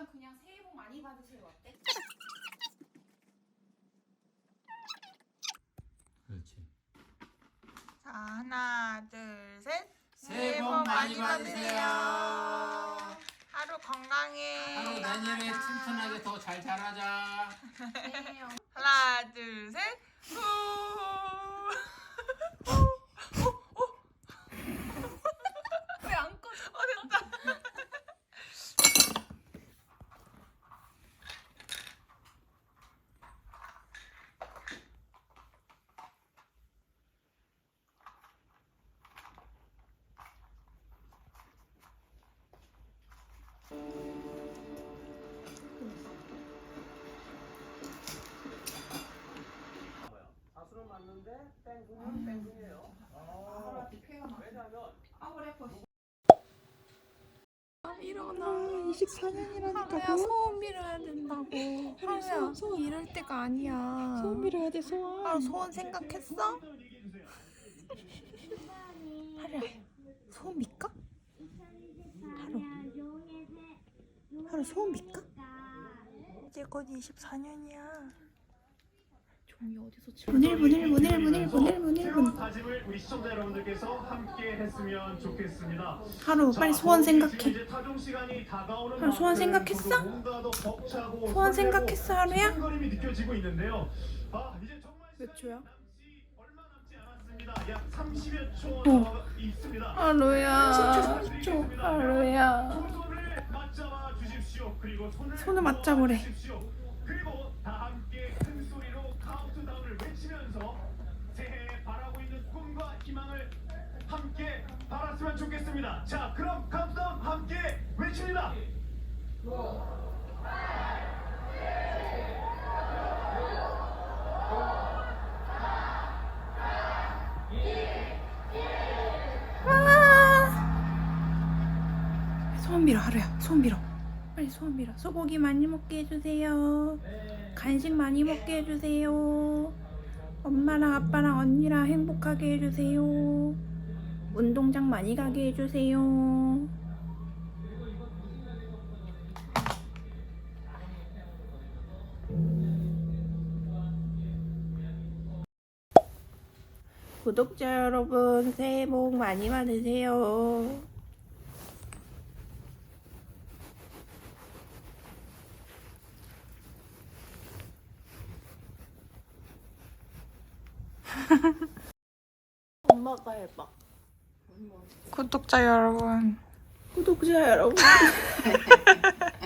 아니면 그냥 새해 복 많이 받으세요 어때? 그렇지. 자 하나 둘 셋. 새해 복 많이 받으세요. 하루 건강해. 하루 내년에 튼튼하게 더 잘 자라자. 네. 하나 둘 셋. 후. 사수는 맞는데 땡수는 땡수예요. 아. 왜냐면 아. 일어나 24년이라니까 소원 빌어야 된다고 하루야 이럴 때가 아니야 소원 빌어야 돼 소원 하루 소원 생각했어? 하루야 소원 빌까? 하루 하루 소원 빌까? 이제 곧 24년이야 종이 어디서 치 문일 문일 문일 문일 문일 문일 새로운 문일 다짐을 우리 시청자 여러분들께서 함께 했으면 좋겠습니다. 하루 빨리 자, 소원 지금 생각해 타종 시간이 다가오는 소원 만큼 생각했어? 뭔가 더 벅차고 소원 설레고 생각했어 하루야? 흥거림이 느껴지고 있는데요. 아, 이제 정말 몇 초야? 얼마 남지 않았습니다. 약 30여 초 어. 남아 있습니다. 하루야 10초 하루야 손을 맞잡아 주십시오. 그리고 손을 손을 맞잡으래. 주십시오. 그리고 다 함께 외치면서 새해에 바라고 있는 꿈과 희망을 함께 바랐으면 좋겠습니다. 자, 그럼 카운트다운 함께 외칩니다. 소원 빌어 하루야. 소원 빌어. 빨리 소원 빌어. 소고기 많이 먹게 해주세요. 간식 많이 먹게 해주세요 엄마랑 아빠랑 언니랑 행복하게 해주세요. 운동장 많이 가게 해주세요. 구독자 여러분 새해 복 많이 받으세요 엄마가 해봐. 구독자 여러분. 구독자 여러분